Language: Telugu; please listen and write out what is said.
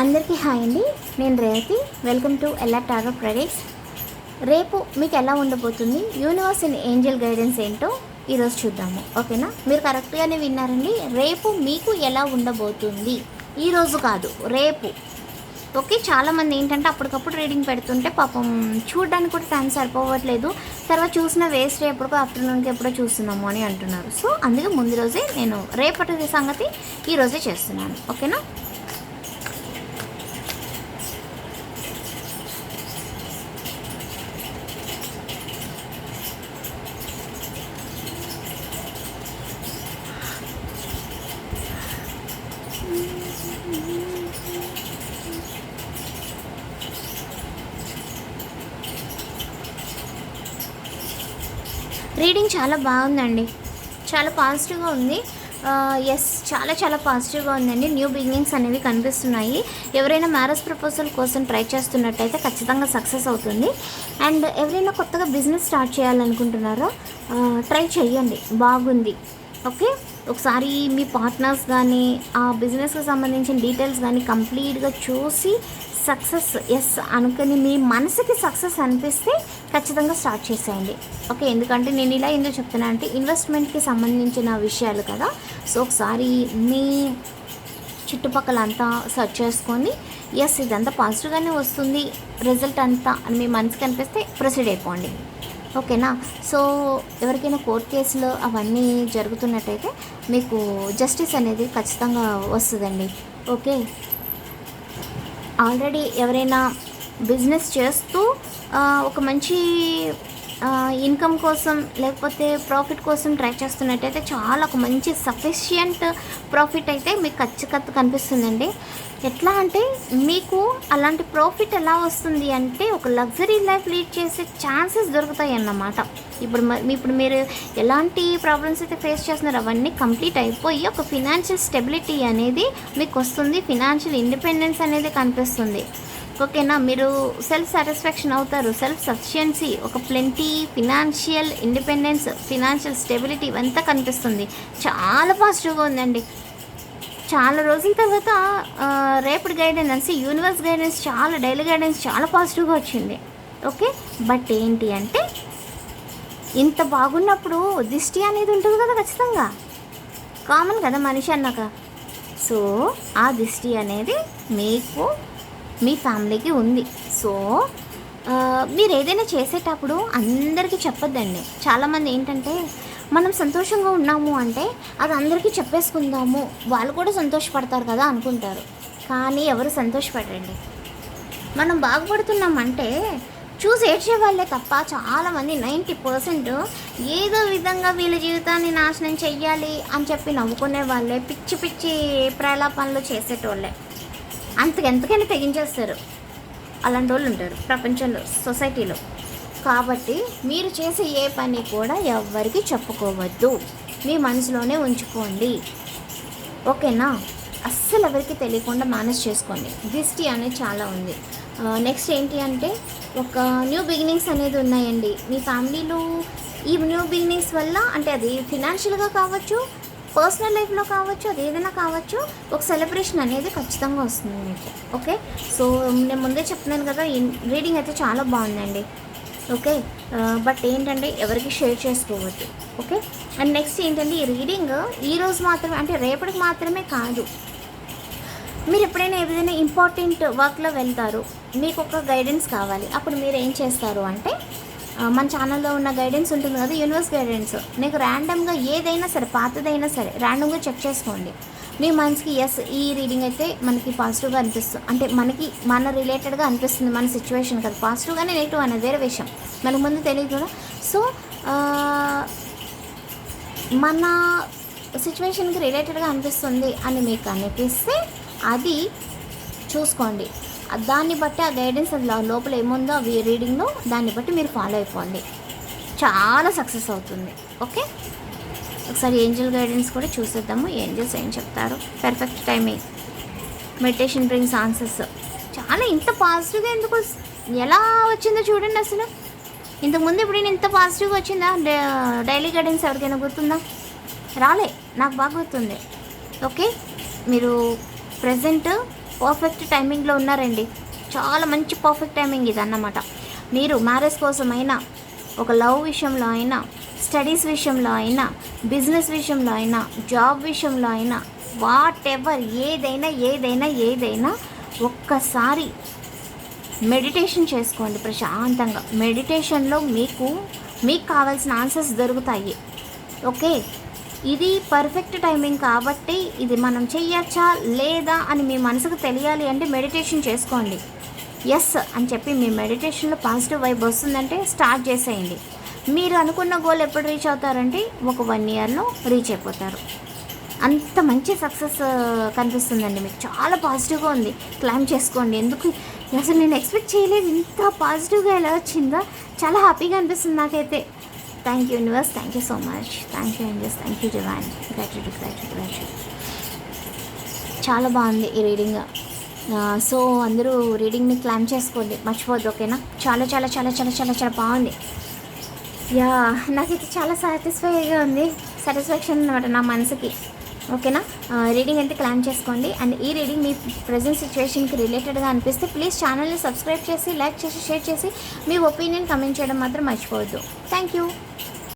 అందరికీ హాయ్ అండి. నేను Revathi. Welcome to LR tarot predicts రేపు మీకు ఎలా ఉండబోతుంది? యూనివర్స్ ఇన్ ఏంజల్ గైడెన్స్ ఏంటో ఈరోజు చూద్దాము. ఓకేనా? మీరు కరెక్ట్గానే విన్నారండి. రేపు మీకు ఎలా ఉండబోతుంది? ఈరోజు కాదు రేపు. ఓకే చాలామంది ఏంటంటే అప్పటికప్పుడు రీడింగ్ పెడుతుంటే పాపం చూడడానికి కూడా టైం సరిపోవట్లేదు. తర్వాత చూసిన వేస్ట్ ఎప్పుడుకో ఆఫ్టర్నూన్కి ఎప్పుడో చూస్తున్నాము అని అంటున్నారు. సో అందుకే ముందు రోజే నేను రేపటి సంగతి ఈరోజే చేస్తున్నాను. ఓకేనా? రీడింగ్ చాలా బాగుందండి. చాలా పాజిటివ్గా ఉంది. ఎస్ చాలా చాలా పాజిటివ్గా ఉందండి. న్యూ బిగినింగ్స్ అనేవి కనిపిస్తున్నాయి. ఎవరైనా మ్యారేజ్ ప్రపోజల్ కోసం ట్రై చేస్తున్నట్టయితే ఖచ్చితంగా సక్సెస్ అవుతుంది. అండ్ ఎవరైనా కొత్తగా బిజినెస్ స్టార్ట్ చేయాలనుకుంటున్నారో ట్రై చేయండి. బాగుంది. ఓకే? ఒకసారి మీ పార్ట్నర్స్ కానీ ఆ బిజినెస్కి సంబంధించిన డీటెయిల్స్ కానీ కంప్లీట్గా చూసి సక్సెస్ ఎస్ అనుకుని మీ మనసుకి సక్సెస్ అనిపిస్తే ఖచ్చితంగా స్టార్ట్ చేసేయండి. ఓకే ఎందుకంటే నేను ఇలా ఎందుకు చెప్తున్నా అంటే ఇన్వెస్ట్మెంట్కి సంబంధించిన విషయాలు కదా. సో ఒకసారి మీ చుట్టుపక్కల అంతా సెర్చ్ చేసుకొని ఎస్ ఇదంతా పాజిటివ్గానే వస్తుంది రిజల్ట్ అంతా అని మీ మనసుకి అనిపిస్తే ప్రొసీడ్ అయిపోండి. ఓకేనా సో ఎవరికైనా కోర్టు కేసులు అవన్నీ జరుగుతున్నట్టయితే మీకు జస్టిస్ అనేది ఖచ్చితంగా వస్తుందండి. ఓకే ఆల్రెడీ ఎవరైనా బిజినెస్ చేస్తూ ఒక మంచి ఇన్కమ్ కోసం లేకపోతే ప్రాఫిట్ కోసం ట్రై చేస్తున్నట్టయితే చాలా ఒక మంచి సఫిషియంట్ ప్రాఫిట్ అయితే మీకు ఖచ్చితంగా కనిపిస్తుందండి. ఎట్లా అంటే మీకు అలాంటి ప్రాఫిట్ ఎలా వస్తుంది అంటే ఒక లగ్జరీ లైఫ్ లీడ్ చేసే ఛాన్సెస్ దొరుకుతాయి అన్నమాట. ఇప్పుడు మ- ఇప్పుడు మీరు ఎలాంటి ప్రాబ్లమ్స్ అయితే ఫేస్ చేస్తున్నారో అవన్నీ కంప్లీట్ అయిపోయి ఒక ఫినాన్షియల్ స్టెబిలిటీ అనేది మీకు వస్తుంది. ఫినాన్షియల్ ఇండిపెండెన్స్ అనేది కనిపిస్తుంది. ఓకేనా? మీరు సెల్ఫ్ సాటిస్ఫాక్షన్ అవుతారు. సెల్ఫ్ సఫిషియన్సీ ఒక plenty financial independence financial stability ఇవంతా కనిపిస్తుంది. చాలా పాజిటివ్గా ఉందండి. చాలా రోజుల తర్వాత రేపటి గైడెన్స్ యూనివర్స్ గైడెన్స్ చాలా డైలీ గైడెన్స్ చాలా పాజిటివ్గా వచ్చింది. ఓకే? బట్ ఏంటి అంటే ఇంత బాగున్నప్పుడు దిష్టి అనేది ఉంటుంది కదా ఖచ్చితంగా. కామన్ కదా మనిషి అన్నాక. సో ఆ దిష్టి అనేది మీకు మీ ఫ్యామిలీకి ఉంది. సో మీరు ఏదైనా చేసేటప్పుడు అందరికీ చెప్పొద్దండి. చాలామంది ఏంటంటే మనం సంతోషంగా ఉన్నాము అంటే అది అందరికీ చెప్పేసుకుందాము. వాళ్ళు కూడా సంతోషపడతారు కదా అనుకుంటారు. కానీ ఎవరు సంతోషపడరండి. మనం బాగుపడుతున్నామంటే చూసి ఏడ్చే వాళ్ళే తప్ప చాలామంది నైంటీ పర్సెంట్ ఏదో విధంగా వీళ్ళ జీవితాన్ని నాశనం చెయ్యాలి అని చెప్పి నవ్వుకునే వాళ్ళే పిచ్చి పిచ్చి ప్రలాపనలు చేసేటోళ్ళే. అంతకెంతకైనా తెగించేస్తారు. అలాంటి వాళ్ళు ఉంటారు ప్రపంచంలో సొసైటీలో. కాబట్టి మీరు చేసే ఏ పని కూడా ఎవ్వరికి చెప్పుకోవద్దు. మీ మనసులోనే ఉంచుకోండి. ఓకేనా? అస్సలు ఎవరికి తెలియకుండా మేనేజ్ చేసుకోండి. దిష్టి అనేది చాలా ఉంది. నెక్స్ట్ ఏంటి అంటే ఒక న్యూ బిగినింగ్స్ అనేది ఉన్నాయండి. మీ ఫ్యామిలీలో ఈ న్యూ బిగినింగ్స్ వల్ల అంటే అది ఫినాన్షియల్గా కావచ్చు పర్సనల్ లైఫ్లో కావచ్చు అది ఏదైనా కావచ్చు ఒక సెలబ్రేషన్ అనేది ఖచ్చితంగా వస్తుంది మీకు. ఓకే? సో నేను ముందే చెప్తున్నాను కదా రీడింగ్ అయితే చాలా బాగుందండి. ఓకే? బట్ ఏంటంటే ఎవరికి షేర్ చేసుకోవద్దు. ఓకే? అండ్ నెక్స్ట్ ఏంటంటే ఈ రీడింగ్ ఈరోజు మాత్రమే అంటే రేపటికి మాత్రమే కాదు. మీరు ఎప్పుడైనా ఏదైనా ఇంపార్టెంట్ వర్క్లో వెళ్తారు మీకు ఒక గైడెన్స్ కావాలి. అప్పుడు మీరు ఏం చేస్తారు అంటే మన ఛానల్లో ఉన్న గైడెన్స్ ఉంటుంది కదా యూనివర్స్ గైడెన్స్ మీకు ర్యాండమ్గా ఏదైనా సరే పాతదైనా సరే ర్యాండమ్గా చెక్ చేసుకోండి. మీ మనసుకి ఎస్ ఈ రీడింగ్ అయితే మనకి పాజిటివ్గా అనిపిస్తుంది. అంటే మనకి మన రిలేటెడ్గా అనిపిస్తుంది మన సిచ్యువేషన్ కదా. పాజిటివ్గానే నెగిటివ్ అనేది వేరే విషయం. మనకు ముందు తెలియదు కదా. సో మన సిచ్యువేషన్కి రిలేటెడ్గా అనిపిస్తుంది అని మీకు అనిపిస్తే అది చూసుకోండి. దాన్ని బట్టి ఆ గైడెన్స్ అది లోపల ఏముందో అవి రీడింగ్లో దాన్ని బట్టి మీరు ఫాలో అయిపోండి. చాలా సక్సెస్ అవుతుంది. ఓకే ఒకసారి ఏంజల్ గైడెన్స్ కూడా చూసేద్దాము. ఏంజల్స్ ఏం చెప్తారు? Perfect timing meditation brings answers చాలా ఇంత పాజిటివ్గా ఎందుకు ఎలా వచ్చిందో చూడండి అసలు. ఇంతకుముందు ఇప్పుడు నేను ఇంత పాజిటివ్గా వచ్చిందా? డైలీ గైడెన్స్ ఎవరికైనా గుర్తుందా? రాలే. నాకు బాగా గుర్తుంది. ఓకే మీరు ప్రజెంట్ పర్ఫెక్ట్ టైమింగ్లో ఉన్నారండి. చాలా మంచి పర్ఫెక్ట్ టైమింగ్ ఇది అన్నమాట మీరు మ్యారేజ్ కోసమైనా ఒక లవ్ విషయంలో అయినా స్టడీస్ విషయంలో అయినా బిజినెస్ విషయంలో అయినా జాబ్ విషయంలో అయినా వాట్ ఎవర్ ఏదైనా ఏదైనా ఏదైనా ఒక్కసారి మెడిటేషన్ చేసుకోండి ప్రశాంతంగా. మెడిటేషన్లో మీకు మీకు కావాల్సిన ఆన్సర్స్ దొరుకుతాయి. ఓకే ఇది పర్ఫెక్ట్ టైమింగ్ కాబట్టి ఇది మనం చెయ్యొచ్చా లేదా అని మీ మనసుకు తెలియాలి అంటే మెడిటేషన్ చేసుకోండి. ఎస్ అని చెప్పి మీ మెడిటేషన్లో పాజిటివ్ వైబ్ వస్తుందంటే స్టార్ట్ చేసేయండి. మీరు అనుకున్న గోల్ ఎప్పుడు రీచ్ అవుతారంటే ఒక వన్ ఇయర్లో రీచ్ అయిపోతారు. అంత మంచి సక్సెస్ uh, కనిపిస్తుందండి మీకు. చాలా పాజిటివ్గా ఉంది. క్లైమ్ చేసుకోండి. ఎందుకు? అసలు నేను ఎక్స్పెక్ట్ చేయలేదు. ఇంత పాజిటివ్గా ఎలా వచ్చిందో. చాలా హ్యాపీగా అనిపిస్తుంది నాకైతే. Thank you universe thank you so much thank you universe thank you divine gratitude gratitude gratitude చాలా బాగుంది ఈ రీడింగ్. సో అందరూ రీడింగ్ని క్లైమ్ చేసుకోండి. మర్చిపోద్దు ఓకేనా? చాలా చాలా చాలా చాలా చాలా చాలా బాగుంది. యా నాకైతే చాలా సాటిస్ఫైగా ఉంది. సాటిస్ఫాక్షన్ అనమాట నా మనసుకి. ఓకేనా? రీడింగ్ అయితే క్లైమ్ చేసుకోండి. అండ్ ఈ రీడింగ్ మీ ప్రజెంట్ సిచ్యువేషన్కి రిలేటెడ్గా అనిపిస్తే ప్లీజ్ ఛానల్ని సబ్స్క్రైబ్ చేసి లైక్ చేసి షేర్ చేసి మీ ఒపీనియన్ కమెంట్ చేయడం మాత్రం మర్చిపోవద్దు. Thank you